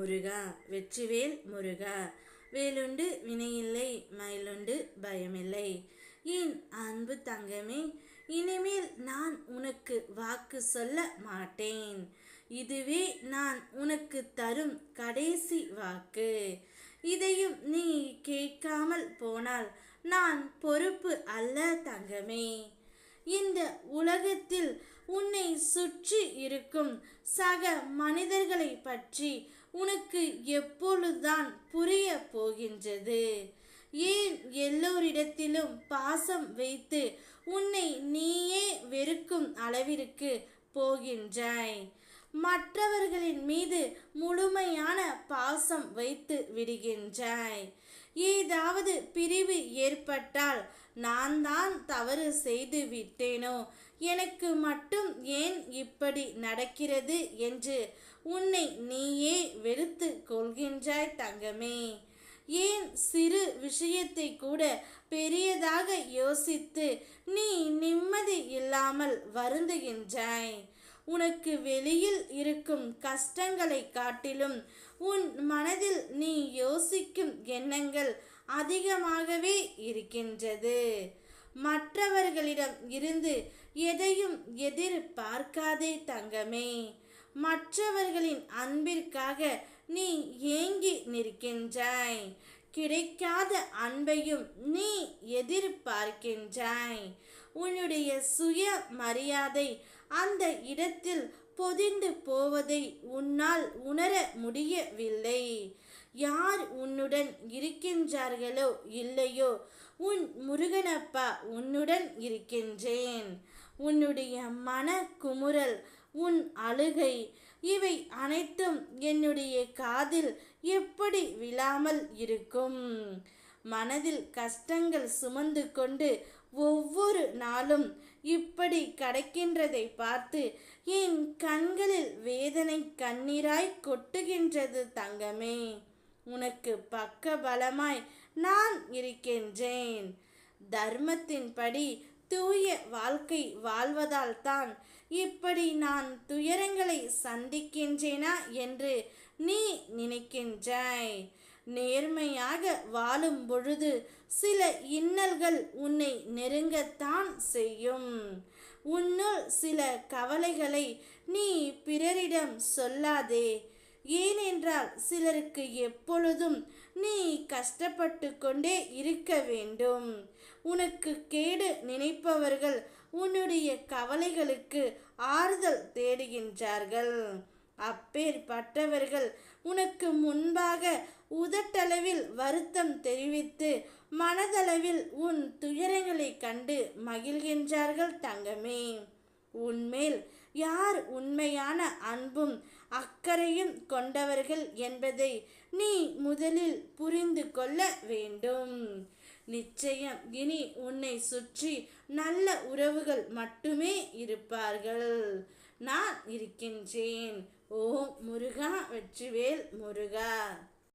முருகா வெற்றிவேல் முருகா. வேலுண்டு வினையில்லை மயிலுண்டு பயமில்லை. என் அன்பு தங்கமே இனிமேல் நான் உனக்கு வாக்கு சொல்ல மாட்டேன். இதுவே நான் உனக்கு தரும் கடைசி வாக்கு. இதையும் நீ கேட்காமல் போனால் நான் பொறுப்பு அல்ல தங்கமே. இந்த உலகத்தில் உன்னை சுற்றி இருக்கும் சக மனிதர்களை பற்றி உனக்கு எப்பொழுதுதான் புரிய போகின்றது? ஏன் எல்லோரிடத்திலும் பாசம் வைத்து உன்னை நீயே வெறுக்கும் அளவிற்கு போகின்றாய்? மற்றவர்களின் மீது முழுமையான பாசம் வைத்து விடுகின்றாய். ஏதாவது பிரிவு ஏற்பட்டால் நான் தான் தவறு செய்து விட்டேனோ? எனக்கு மட்டும் ஏன் இப்படி நடக்கிறது என்று உன்னை நீ வெறுத்து கொள்கின்றாய் தங்கமே ஏன் சிறு விஷயத்தை கூட பெரியதாக யோசித்து நீ நிம்மதி இல்லாமல் வருந்துகின்றாய். உனக்கு வெளியில் இருக்கும் கஷ்டங்களை காட்டிலும் உன் மனதில் நீ யோசிக்கும் எண்ணங்கள் அதிகமாகவே இருக்கின்றது. மற்றவர்களிடம் இருந்து எதையும் எதிர்பார்க்காதே தங்கமே. மற்றவர்களின் அன்பிற்காக நீ ஏங்கி நிற்கின்றாய். கிடைக்காத அன்பையும் நீ எதிர்பார்க்கின்றாய். உன்னுடைய சுய மரியாதை அந்த இடத்தில் பொதிந்து போவதை உன்னால் உணர முடியவில்லை. யார் உன்னுடன் இருக்கின்றார்களோ இல்லையோ உன் முருகனப்பா உன்னுடன் இருக்கின்றேன். உன்னுடைய மன குமுறல் உன் அழுகை இவை அனைத்தும் என்னுடைய காதில் எப்படி விழாமல் இருக்கும்? மனதில் கஷ்டங்கள் சுமந்து கொண்டு ஒவ்வொரு நாளும் இப்படி கடக்கின்றதை பார்த்து என் கண்களில் வேதனை கண்ணீராய் கொட்டுகின்றது தங்கமே. உனக்கு பக்க பலமாய் நான் இருக்கின்றேன். தர்மத்தின்படி தூய வாழ்க்கை வாழ்வதால் தான் இப்படி நான் துயரங்களை சந்திக்கின்றேனா என்று நீ நினைக்கின்றாய். நேர்மையாக வாழும் பொழுது சில இன்னல்கள் உன்னை நெருங்கத்தான் செய்யும். உன்னுள் சில கவலைகளை நீ பிறரிடம் சொல்லாதே. ஏனென்றால் சிலருக்கு எப்பொழுதும் நீ கஷ்டப்பட்டு கொண்டே இருக்க வேண்டும். உனக்கு கேடு நினைப்பவர்கள் உன்னுடைய கவலைகளுக்கு ஆறுதல் தேடுகின்றார்கள். அப்பேற்பட்டவர்கள் உனக்கு முன்பாக உதட்டளவில் வருத்தம் தெரிவித்து மனதளவில் உன் துயரங்களை கண்டு மகிழ்கின்றார்கள் தங்கமே. உன்மேல் யார் உண்மையான அன்பும் அக்கறையும் கொண்டவர்கள் என்பதை நீ முதலில் புரிந்து கொள்ள வேண்டும். நிச்சயம் இனி உன்னை சுற்றி நல்ல உறவுகள் மட்டுமே இருப்பார்கள். நான் இருக்கின்றேன். ஓம் முருகா வெற்றிவேல் முருகா.